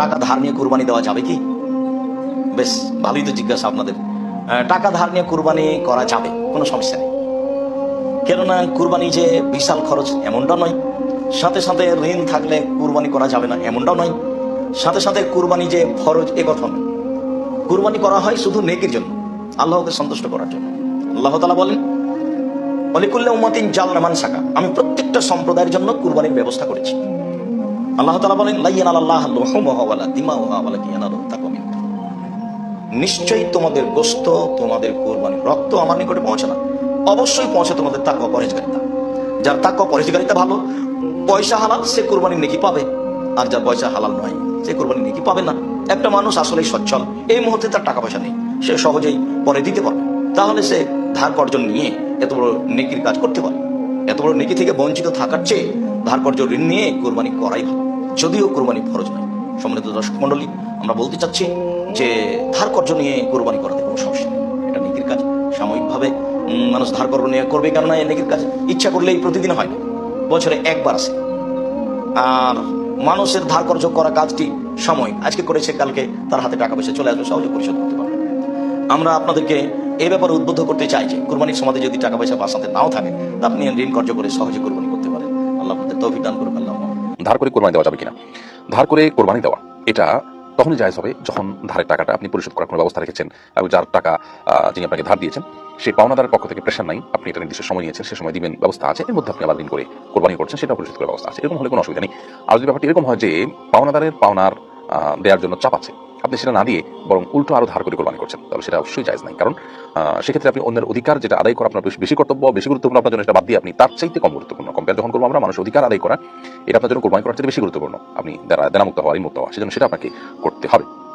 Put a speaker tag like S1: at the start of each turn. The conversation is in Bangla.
S1: টাকা ধার নিয়ে কুরবানি দেওয়া যাবে কি? বেশ, ভালোই তো জিজ্ঞাসা আপনাদের। টাকা ধার নিয়ে কুরবানি করা যাবে, কোনো সমস্যা নেই। কেননা কুরবানি যে বিশাল খরচ এমনটা নয়। সাথে সাথে ঋণ থাকলে কুরবানি করা যাবে না, এমনটাও নয়। সাথে সাথে কুরবানি যে ফরজ, এ কথা নয়। কুরবানি করা হয় শুধু নেকির জন্য, আল্লাহকে সন্তুষ্ট করার জন্য। আল্লাহ তালা বলেন অলিকুল্লা জাল জালনামান শাখা আমি প্রত্যেকটা সম্প্রদায়ের জন্য কুরবানির ব্যবস্থা করেছি। আল্লাহ তালা বলেন, লাইয়ান আল্লাহ লোহমহাওয়ালা দিমাওয়ালা কিয়ানাল তাকমিন নিশ্চয়ই তোমাদের গোস্ত তোমাদের কোরবানি রক্ত আমার নিকটে পৌঁছে না। অবশ্যই পৌঁছে তোমাদের তাকওয়া পরেজগারিতা যার তাকওয়া পরেজগারিতা ভালো, পয়সা হালাল, সে কোরবানির নেকি পাবে। আর যার পয়সা হালাল নয়, সে কোরবানির নেকি পাবে না। একটা মানুষ আসলেই সচ্ছল, এই মুহূর্তে তার টাকা পয়সা নেই। সে সহজেই পরে দিতে পারবে। তাহলে সে ধার কর্জন নিয়ে এত বড় নেকির কাজ করতে পারে। এত বড় নেকি থেকে বঞ্চিত থাকার চেয়ে ধার কর্জ ঋণ নিয়ে কোরবানি করাই ভালো। যদিও কোরবানি ফরজ নয়। সম্মানিত দর্শক মন্ডলী আমরা বলতে চাচ্ছি যে ধার কর্জ নিয়ে কোরবানি করাতে কোনো সমস্যা এটা নেকির কাজ। সাময়িকভাবে মানুষ ধার কর্জ নিয়ে করবে কেননা এই নেকির কাজ। ইচ্ছা করলেই প্রতিদিন হয় না। বছরে একবার আসে। আর মানুষের ধার কর্য করা কাজটি সাময়িক। আজকে করেছে, কালকে তার হাতে টাকা পয়সা চলে আসবে, সহজে পরিশোধ করতে পারবে। আমরা আপনাদেরকে এ ব্যাপারে উদ্বুদ্ধ করতে চাই যে, কোরবানির সময় যদি টাকা পয়সা বাসাতে নাও থাকে, তা আপনি ঋণ কর্য করে সহজে কোরবানি করতে পারেন। আল্লাহ আপনাদের তৌফিক দান করুন আল্লাহ
S2: ধার করে কোরবানি দেওয়া যাবে কিনা? ধার করে কোরবানি দেওয়া, এটা তখনই জায়জ হবে যখন ধারের টাকাটা আপনি পরিশোধ করার কোনো ব্যবস্থা রেখেছেন এবং যার টাকা যিনি আপনাকে ধার দিয়েছেন, সেই পাওনাদারের পক্ষ থেকে প্রেশার নাই, আপনি এটা নির্দিষ্ট সময় নিয়েছেন, সে সময় দিবেন, ব্যবস্থা আছে, এর মধ্যে আপনি আবার দিন করে কোরবানি করছেন সেটা পরিশোধ করার ব্যবস্থা আছে, এরকম হলে কোনো অসুবিধা নেই। আর যদি ব্যাপারটি এরকম হয় যে, পাওনাদারের পাওনার দেওয়ার জন্য চাপ আছে আপনি সেটা না দিয়ে বরং উল্টো আরও ধার করে কোরবানি করছেন, তাহলে সেটা অবশ্যই জায়জ নাই। কারণ সেক্ষেত্রে আপনি অন্যের অধিকার যেটা আদায় করা আপনার বেশি- বেশি কর্তব্য, বেশি গুরুত্বপূর্ণ আপনার জন্য সেটা বাদ দিয়ে আপনি তার চাইতে কম গুরুত্বপূর্ণ। কম্পেয়ার যখন করব আমরা, মানুষ অধিকার আদায় করা, এটা আপনার জন্য কোরবানি করার চাইতে বেশি গুরুত্বপূর্ণ। আপনি দেনামুক্ত হওয়া মুক্ত হওয়া, সেজন্য সেটা আপনাকে করতে হবে।